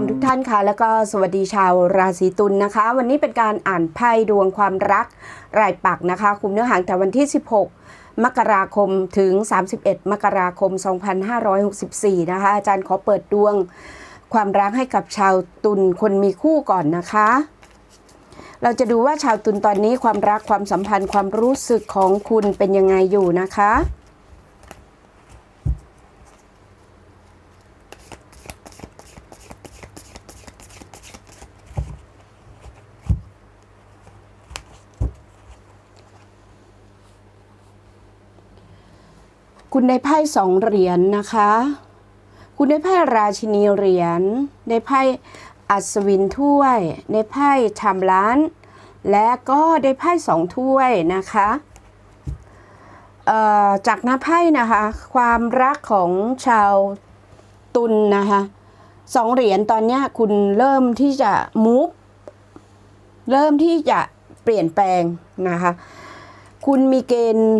มทุกท่านค่ะ แล้วก็สวัสดีชาวราศีตุลนะคะ วันนี้เป็นการอ่านไพ่ดวงความรักรายปักนะคะ คุมเนื้อหาแต่วันที่ 16 มกราคมถึง 31 มกราคม 2564 นะคะ อาจารย์ขอเปิดดวงความรักให้กับชาวตุลคนมีคู่ก่อนนะคะ เราจะดูว่าชาวตุลตอนนี้ความรักความสัมพันธ์ความรู้สึกของคุณเป็นยังไงอยู่นะคะ คุณได้ไพ่สองเหรียญนะคะ คุณได้ไพ่ราชินีเหรียญ ได้ไพ่อัศวินถ้วย ได้ไพ่ชามล้าน และก็ได้ไพ่สองถ้วยนะคะจากหน้าไพ่นะคะ ความรักของชาวตุลนนะคะสองเหรียญตอนนี้คุณเริ่มที่จะมูฟเริ่มที่จะเปลี่ยนแปลงนะคะ คุณมีเกณฑ์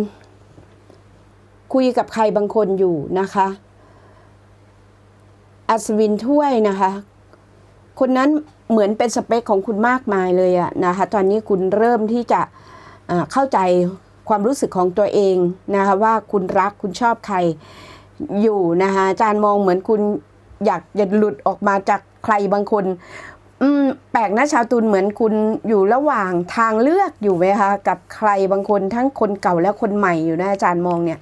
คุยกับใครบางคนอยู่นะคะ อัศวินถ้วยนะคะ คนนั้นเหมือนเป็นสเปคของคุณมากมายเลยอะนะคะ ตอนนี้คุณเริ่มที่จะเข้าใจความรู้สึกของตัวเองนะคะว่าคุณรักคุณชอบใครอยู่นะคะอาจารย์มองเหมือนคุณอยากจะหลุดออกมาจากใครบางคน อืมแปลกนะชาวตุลเหมือนคุณอยู่ระหว่างทางเลือกอยู่ไหมคะกับใครบางคนทั้งคนเก่าและคนใหม่อยู่นะอาจารย์มองเนี่ย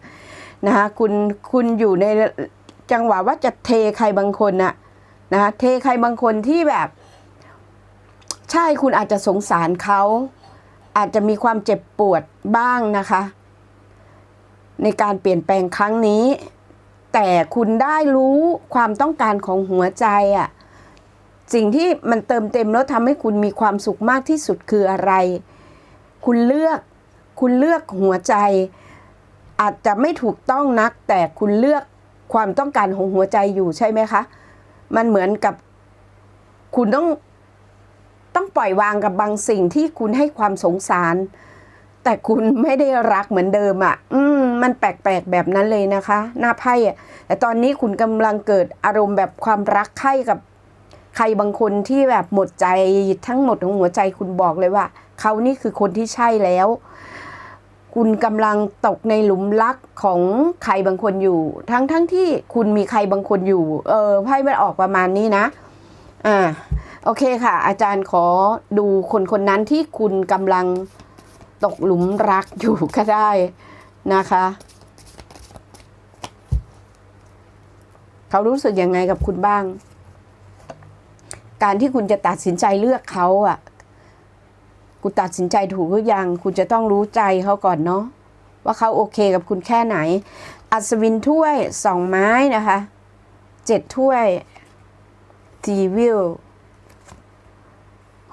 นะคะคุณคุณอยู่ในจังหวะว่าจะเทใครบางคนน่ะนะคะเทใครบางคนที่แบบ ใช่คุณอาจจะสงสารเขาอาจจะมีความเจ็บปวดบ้างนะคะ ในการเปลี่ยนแปลงครั้งนี้ แต่คุณได้รู้ความต้องการของหัวใจอะ่ะสิ่งที่มันเติมเต็มแล้วทำให้คุณมีความสุขมากที่สุดคืออะไร คุณเลือก คุณเลือกหัวใจ อาจจะไม่ถูกต้องนัก แต่คุณเลือกความต้องการของหัวใจอยู่ใช่ไหมคะ มันเหมือนกับคุณต้องต้องปล่อยวางกับบางสิ่งที่คุณให้ความสงสาร แต่คุณไม่ได้รักเหมือนเดิมอะ่ะ อืม มันแปลกๆแบบนั้นเลยนะคะ หน้าไพ่อะแต่ตอนนี้คุณกำลังเกิดอารมณ์แบบความรักใคร่กับใครบางคนที่แบบหมดใจทั้งหมดของหัวใจคุณบอกเลยว่า เขานี่คือคนที่ใช่แล้ว คุณกำลังตกในหลุมรักของใครบางคนอยู่ ทั้งทั้งที่คุณมีใครบางคนอยู่ เออไพ่มันออกประมาณนี้นะ อ่า โอเคค่ะ อาจารย์ขอดูคนคนนั้นที่คุณกำลังตกหลุมรักอยู่ก็ได้นะคะ เขารู้สึกยังไงกับคุณบ้าง การที่คุณจะตัดสินใจเลือกเขาอะ คุณตัดสินใจถูกหรือยัง คุณจะต้องรู้ใจเขาก่อนเนาะว่าเขาโอเคกับคุณแค่ไหน อัศวินถ้วยสองไม้นะคะเจ็ดถ้วยทีวิล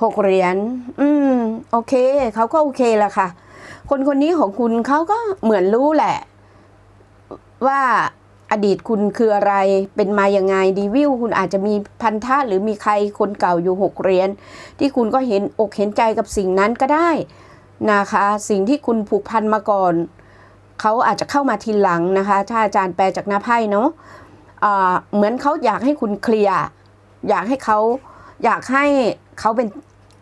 หกเหรียญ อืม โอเค เขาก็โอเคละค่ะ คนคนนี้ของคุณเขาก็เหมือนรู้แหละ ว่า อดีตคุณคืออะไรเป็นมาอย่างไงดีวิวคุณอาจจะมีพันธะหรือมีใครคนเก่าอยู่หกเหรียญที่คุณก็เห็นอกเห็นใจกับสิ่งนั้นก็ได้นะคะ สิ่งที่คุณผูกพันมาก่อนเขาอาจจะเข้ามาทีหลังนะคะ ถ้าอาจารย์แปลจากหน้าไพ่เนาะเหมือนเขาอยากให้คุณเคลียร์อยากให้เขาอยากให้เขาเป็น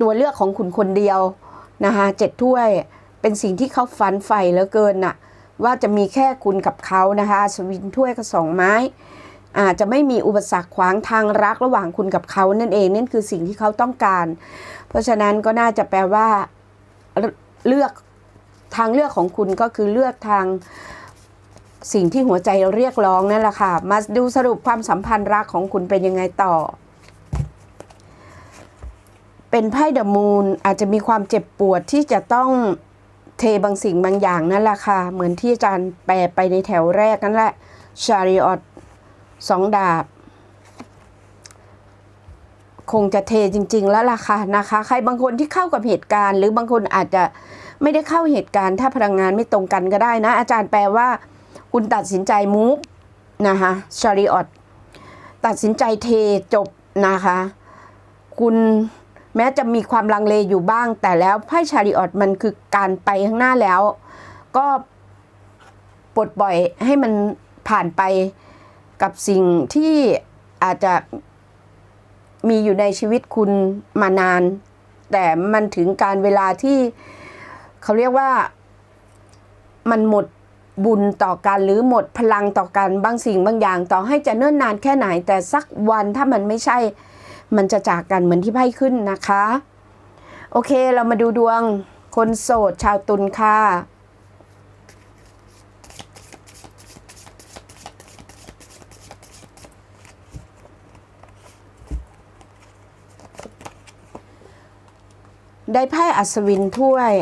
ตัวเลือกของคุณคนเดียวนะคะเจ็ดถ้วยเป็นสิ่งที่เขาฝันใฝ่เหลือเกินน่ะ ว่าจะมีแค่คุณกับเขานะคะสวินถ้วยกับสองไม้อาจจะไม่มีอุปสรรคขวางทางรักระหว่างคุณกับเขานั่นเองนั่นคือสิ่งที่เขาต้องการ เพราะฉะนั้นก็น่าจะแปลว่าเลือกทางเลือกของคุณก็คือเลือกทางสิ่งที่หัวใจเรียกร้องนั่นแหละค่ะ มาดูสรุปความสัมพันธ์รักของคุณเป็นยังไงต่อ เป็นไพ่เดอะมูนอาจจะมีความเจ็บปวดที่จะต้อง เทบางสิ่งบางอย่างนั่นแหละค่ะ เหมือนที่อาจารย์แปลไปในแถวแรกนั่นแหละชาริออตสองดาบ คงจะเทจริง ๆ แล้วล่ะค่ะนะคะ ใครบางคนที่เข้ากับเหตุการณ์ หรือบางคนอาจจะไม่ได้เข้าเหตุการณ์ ถ้าพลังงานไม่ตรงกันก็ได้นะ อาจารย์แปลว่า คุณตัดสินใจมูฟนะคะชาริออตตัดสินใจเทจบนะคะ คุณ แม้จะมีความลังเลอยู่บ้าง แต่แล้วไพ่ชาริออตมันคือการไปข้างหน้าแล้ว ก็ปลดปล่อยให้มันผ่านไปกับสิ่งที่อาจจะมีอยู่ในชีวิตคุณมานาน แต่มันถึงการเวลาที่เขาเรียกว่ามันหมดบุญต่อกันหรือหมดพลังต่อกันบางสิ่งบางอย่าง ต่อให้จะเนิ่นนานแค่ไหน แต่สักวันถ้ามันไม่ใช่ มันจะจากกันเหมือนที่ไพ่ขึ้นนะคะ โอเคเรามาดูดวงคนโสดชาวตุลค่ะได้ไพ่อัศวินถ้วย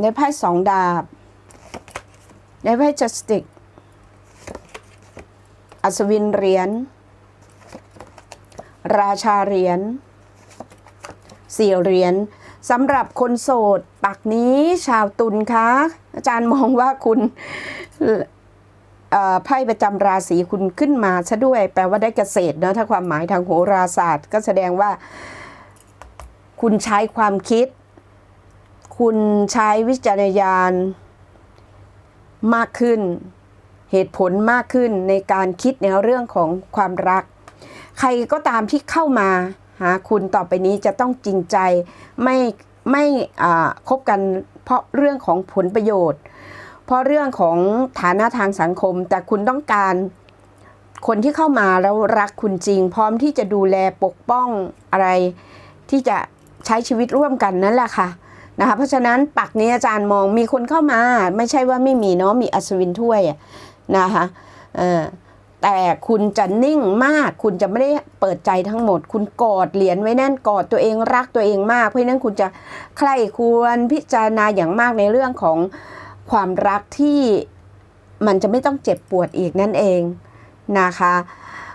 ได้ไพ่สองดาบ ได้ไพ่จัสติก อัศวินเหรียญ ราชาเหรียญสี่เหรียญสำหรับคนโสดปักนี้ชาวตุลคะ อาจารย์มองว่าคุณไพ่ประจำราศีคุณขึ้นมาซะด้วย แปลว่าได้เกษตรเนอะถ้าความหมายทางโหราศาสตร์ ก็แสดงว่า คุณใช้ความคิด คุณใช้วิจารณญาณมากขึ้น เหตุผลมากขึ้นในการคิดในเรื่องของความรัก ใครก็ตามที่เข้ามาหาคุณต่อไปนี้จะต้องจริงใจไม่ไม่คบกันเพราะเรื่องของผลประโยชน์ เพราะเรื่องของฐานะทางสังคม แต่คุณต้องการคนที่เข้ามาแล้วรักคุณจริง พร้อมที่จะดูแลปกป้องอะไรที่จะใช้ชีวิตร่วมกันนั่นแหละค่ะนะคะเพราะฉะนั้นปักนี้อาจารย์มองมีคนเข้ามา ไม่ใช่ว่าไม่มีเนาะมีอัศวินถ้วยนะคะเออ แต่คุณจะนิ่งมาก คุณจะไม่ได้เปิดใจทั้งหมด คุณกอดเหรียญไว้แน่นกอดตัวเองรักตัวเองมาก เพราะฉะนั้นคุณจะใคร่ควรพิจารณาอย่างมากในเรื่องของความรักที่มันจะไม่ต้องเจ็บปวดอีกนั่นเองนะคะ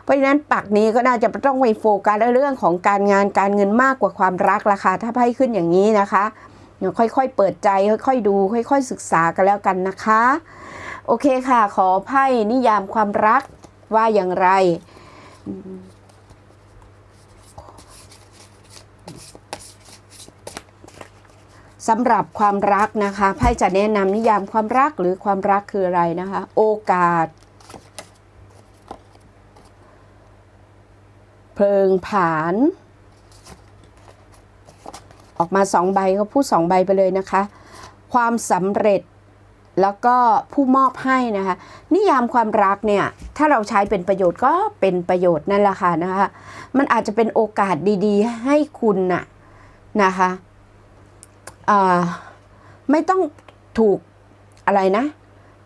เพราะฉะนั้นปักนี้ก็น่าจะต้องไปโฟกัสเรื่องของการงานการเงินมากกว่าความรักราคาถ้าไพ่ขึ้นอย่างนี้นะคะค่อยๆ เปิดใจ ค่อยๆ ดู ค่อย ๆ ศึกษากันแล้วกันนะคะ โอเคค่ะ ขอไพ่นิยามความรัก ว่าอย่างไร สำหรับความรักนะคะไพ่จะแนะนำนิยามความรักหรือความรักคืออะไรนะคะ โอกาส เพลิงผานออกมาสองใบก็พูดสองใบไปเลยนะคะ ความสำเร็จ แล้วก็ผู้มอบให้นะคะ นิยามความรักเนี่ย ถ้าเราใช้เป็นประโยชน์ก็เป็นประโยชน์นั่นแหละค่ะนะคะ มันอาจจะเป็นโอกาสดีๆ ให้คุณน่ะนะคะไม่ต้องถูกอะไรนะ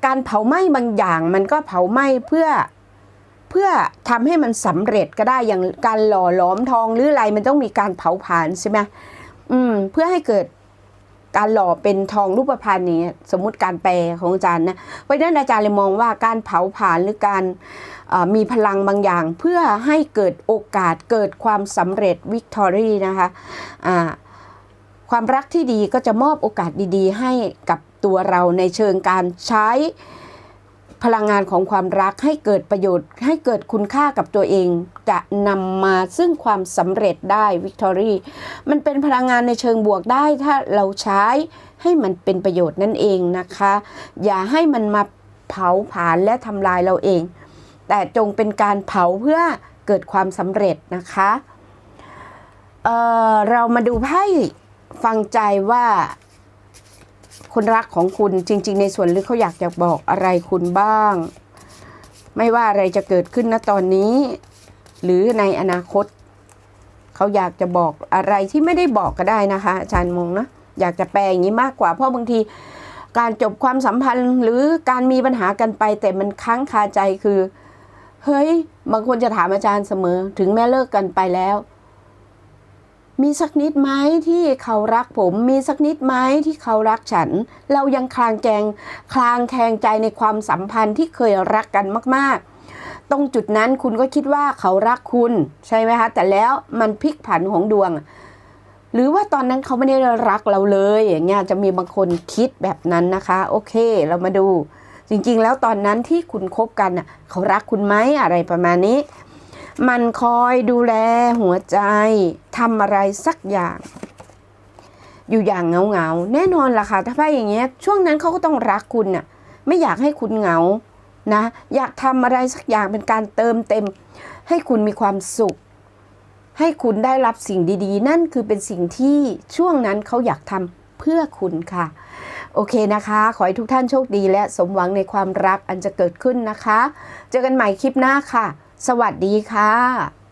การเผาไหม้บางอย่างมันก็เผาไหม้เพื่อเพื่อทำให้มันสำเร็จก็ได้อย่างการหล่อหลอมทองหรืออะไรมันต้องมีการเผาผลาญใช่ไหมอืมเพื่อให้เกิด การหล่อเป็นทองรูปพรรณนี้สมมุติการแปลของอาจารย์นะเพราะฉะนั้นอาจารย์เลยมองว่าการเผาผลาญหรือการมีพลังบางอย่าง เพื่อให้เกิดโอกาสเกิดความสำเร็จวิกตอรี่นะคะะความรักที่ดีก็จะมอบโอกาสดีๆ ให้กับตัวเราในเชิงการใช้ พลังงานของความรักให้เกิดประโยชน์ ให้เกิดคุณค่ากับตัวเอง จะนำมาซึ่งความสำเร็จได้วิกตอรี่มันเป็นพลังงานในเชิงบวกได้ถ้าเราใช้ให้มันเป็นประโยชน์นั่นเองนะคะ อย่าให้มันมาเผาผลาญและทำลายเราเอง แต่จงเป็นการเผาเพื่อเกิดความสำเร็จนะคะเออเรามาดูไพ่ฟังใจว่า คนรักของคุณจริง ๆ ในส่วนลึกเขาอยากจะบอกอะไรคุณบ้าง ไม่ว่าอะไรจะเกิดขึ้นณตอนนี้ หรือในอนาคต เขาอยากจะบอกอะไรที่ไม่ได้บอกก็ได้นะคะอาจารย์มงนะอยากจะแปลอย่างนี้มากกว่าเพราะบางทีการจบความสัมพันธ์หรือการมีปัญหากันไปแต่มันค้างคาใจคือ เฮ้ย บางคนจะถามอาจารย์เสมอ ถึงแม้เลิกกันไปแล้ว มีสักนิดไหมที่เขารักผม มีสักนิดไหมที่เขารักฉัน เรายังคลางแจงคลางแคลงใจในความสัมพันธ์ที่เคยรักกันมาก ๆ ตรงจุดนั้นคุณก็คิดว่าเขารักคุณ ใช่ไหมคะ แต่แล้วมันพลิกผันของดวง หรือว่าตอนนั้นเขาไม่ได้รักเราเลยอย่างเงี้ยจะมีบางคนคิดแบบนั้นนะคะ โอเค เรามาดู จริงๆ แล้วตอนนั้นที่คุณคบกันเขารักคุณไหมอะไรประมาณนี้ มันคอยดูแลหัวใจทำอะไรสักอย่าง อยู่อย่างเหงาเงาๆแน่นอนล่ะค่ะถ้าไพ่อย่างเงี้ยช่วงนั้นเขาก็ต้องรักคุณน่ะไม่อยากให้คุณเหงานะ อยากทำอะไรสักอย่างเป็นการเติมเต็ม ให้คุณมีความสุข ให้คุณได้รับสิ่งดีๆ นั่นคือเป็นสิ่งที่ช่วงนั้นเขาอยากทำเพื่อคุณค่ะ โอเคนะคะ ขอให้ทุกท่านโชคดีและสมหวังในความรักอันจะเกิดขึ้นนะคะ เจอกันใหม่คลิปหน้าค่ะ สวัสดีค่ะ